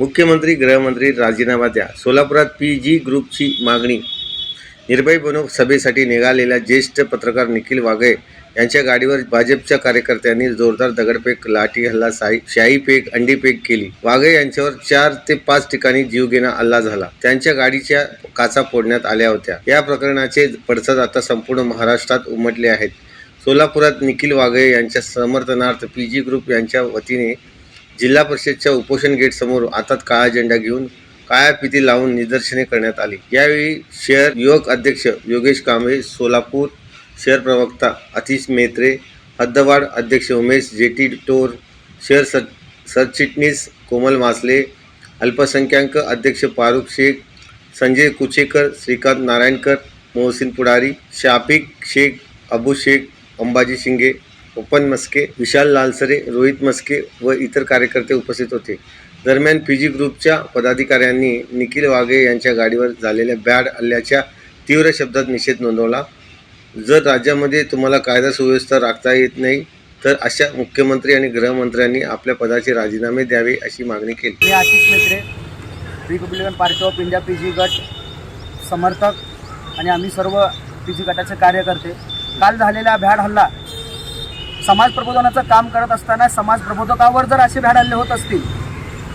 मुख्यमंत्री गृहमंत्री राजीनामा द्या. सोलापुरात पी जी ग्रुपची मागणी. निर्भय बनव सभेसाठी निघालेल्या ज्येष्ठ पत्रकार निखिल वाघे यांच्या गाडीवर भाजपच्या कार्यकर्त्यांनी जोरदार दगडफेक लाठी हल्ला साई शाईफेक अंडीफेक केली. वाघे यांच्यावर चार ते पाच ठिकाणी जीवघेणा हल्ला झाला. त्यांच्या गाडीच्या काचा फोडण्यात आल्या होत्या. या प्रकरणाचे पडसाद आता संपूर्ण महाराष्ट्रात उमटले आहेत. सोलापुरात निखिल वाघे यांच्या समर्थनार्थ पी जी ग्रुप यांच्या वतीने जिल्हा परिषदच्या उपोषण गेटसमोर आता हातात काळा झेंडा घेऊन काळ्या पिती लावून निदर्शने करण्यात आली. यावेळी शहर युवक अध्यक्ष योगेश कांबळे सोलापूर शहर प्रवक्ता अतिश मेत्रे हद्दवाड अध्यक्ष उमेश जेटी टोर शहर सर सरचिटणीस कोमल मासले अल्पसंख्याक अध्यक्ष फारुख शेख संजय कुचेकर श्रीकांत नारायणकर मोहसिन पुढारी शाफिक शेख अबू शेख अंबाजी शिंगे ओपन मस्के विशाल लालसरे रोहित मस्के व इतर कार्यकर्ते उपस्थित होते. दरम्यान पी जी ग्रुपच्या पदाधिकाऱ्यांनी निखिल वाघे यांच्या गाडीवर झालेल्या बॅड हल्ल्याच्या तीव्र शब्दात निषेध नोंदवला. जर राज्यामध्ये तुम्हाला कायदा सुव्यवस्था राखता येत नाही तर अशा मुख्यमंत्री आणि गृहमंत्र्यांनी आपल्या पदाचे राजीनामे द्यावे अशी मागणी केली. मी Ashish Metre Republican party of India P G गट समर्थक आणि आम्ही सर्व पी जी गटाचे कार्यकर्ते. काल झालेला भ्याड हल्ला समाज प्रबोधनाचं काम करत असताना समाज प्रबोधकावर जर असे भ्याड हल्ले होत असतील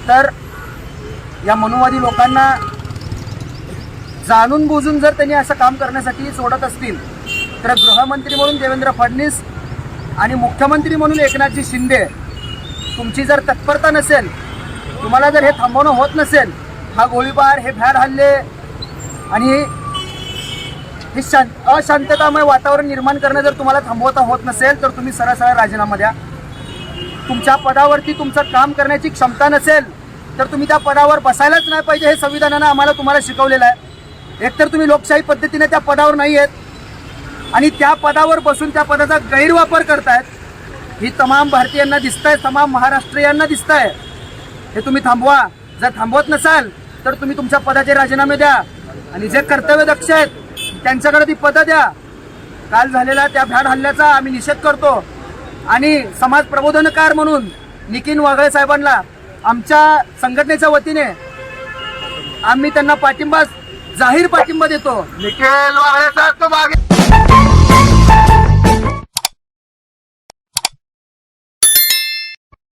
तर या मनुवादी लोकांना जाणून बुजून जर त्यांनी असं काम करण्यासाठी सोडत असतील तर गृहमंत्री म्हणून देवेंद्र फडणवीस आणि मुख्यमंत्री म्हणून एकनाथजी शिंदे तुमची जर तत्परता नसेल तुम्हाला जर हे थांबवणं होत नसेल हा गोळीबार हे भ्याड हल्ले आणि ही शांत अशांततामय वातावरण निर्माण करणं जर तुम्हाला थांबवता होत नसेल तर तुम्ही सरळ सरळ राजीनामा द्या. तुमच्या पदावरती तुमचं काम करण्याची क्षमता नसेल तर तुम्ही त्या पदावर बसायलाच नाही पाहिजे हे संविधानानं आम्हाला तुम्हाला शिकवलेलं आहे. एकतर तुम्ही लोकशाही पद्धतीने त्या पदावर नाही आहेत आणि त्या पदावर बसून त्या पदाचा गैरवापर करतायत. ही तमाम भारतीयांना दिसत आहे तमाम महाराष्ट्रीयांना दिसत आहे हे तुम्ही थांबवा. जर थांबवत नसाल तर तुम्ही तुमच्या पदाचे राजीनामे द्या. आणि जे कर्तव्य दक्ष आहेत त्यांच्याकडे ती पदं द्या. काल झालेला त्या भ्याड हल्ल्याचा आम्ही निषेध करतो. आणि समाज प्रबोधनकार म्हणून नितीन वाघळे साहेबांना आमच्या संघटनेच्या वतीने आम्ही त्यांना पाठिंबा जाहीर पाठिंबा देतो. निखिल वाघळे साहेब तो मागे